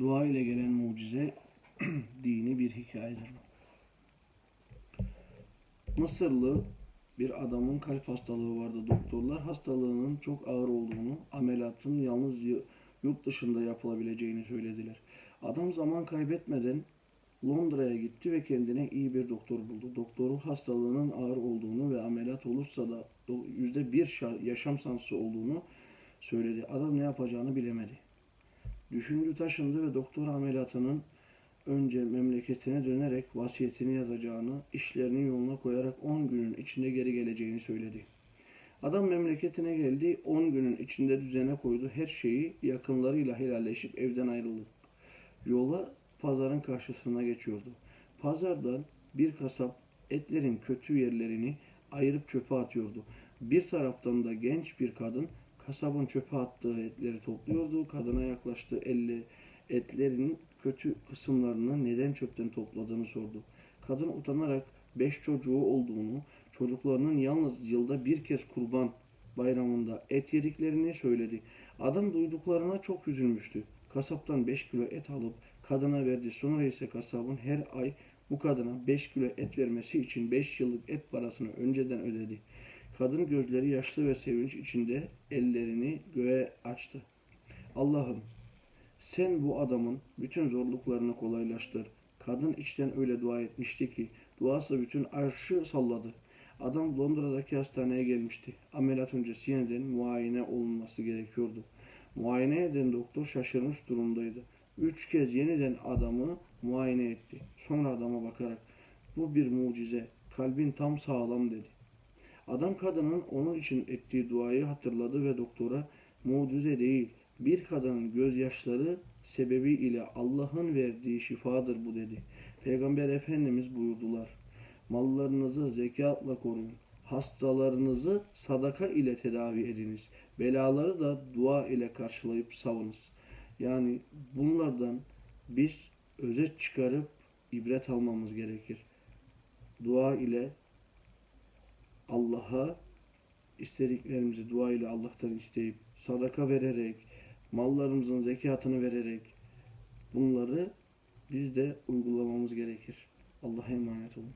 Dua ile gelen mucize dini bir hikayedir. Mısırlı bir adamın kalp hastalığı vardı. Doktorlar hastalığının çok ağır olduğunu, ameliyatın yalnız yurt dışında yapılabileceğini söylediler. Adam zaman kaybetmeden Londra'ya gitti ve kendine iyi bir doktor buldu. Doktoru hastalığının ağır olduğunu ve ameliyat olursa da do- yüzde bir şa- yaşam şansı olduğunu söyledi. Adam ne yapacağını bilemedi. Düşündü taşındı ve doktor ameliyatının önce memleketine dönerek vasiyetini yazacağını, işlerini yoluna koyarak 10 günün içinde geri geleceğini söyledi. Adam memleketine geldi, 10 günün içinde düzene koydu her şeyi, yakınlarıyla helalleşip evden ayrıldı. Yola pazarın karşısına geçiyordu. Pazardan bir kasap etlerin kötü yerlerini ayırıp çöpe atıyordu. Bir taraftan da genç bir kadın kasabın çöpe attığı etleri topluyordu. Kadına yaklaştı elle etlerin kötü kısımlarını neden çöpten topladığını sordu. Kadın utanarak beş çocuğu olduğunu, çocuklarının yalnız yılda bir kez kurban bayramında et yediklerini söyledi. Adam duyduklarına çok üzülmüştü. Kasaptan 5 kilo et alıp kadına verdi. Sonra ise kasabın her ay bu kadına 5 kilo et vermesi için 5 yıllık et parasını önceden ödedi. Kadın gözleri yaşlı ve sevinç içinde ellerini göğe açtı. Allah'ım sen bu adamın bütün zorluklarını kolaylaştır. Kadın içten öyle dua etmişti ki duası bütün arşı salladı. Adam Londra'daki hastaneye gelmişti. Ameliyat öncesi yeniden muayene olunması gerekiyordu. Muayene eden doktor şaşırmış durumdaydı. Üç kez yeniden adamı muayene etti. Sonra adama bakarak bu bir mucize, kalbin tam sağlam dedi. Adam kadının onun için ettiği duayı hatırladı ve doktora mucize değil, bir kadının gözyaşları sebebiyle Allah'ın verdiği şifadır bu dedi. Peygamber Efendimiz buyurdular. Mallarınızı zekatla koruyun. Hastalarınızı sadaka ile tedavi ediniz. Belaları da dua ile karşılayıp savunuz. Yani bunlardan biz özet çıkarıp ibret almamız gerekir. Dua ile Allah'a istediklerimizi dua ile Allah'tan isteyip sadaka vererek, mallarımızın zekatını vererek bunları biz de uygulamamız gerekir. Allah'a emanet olun.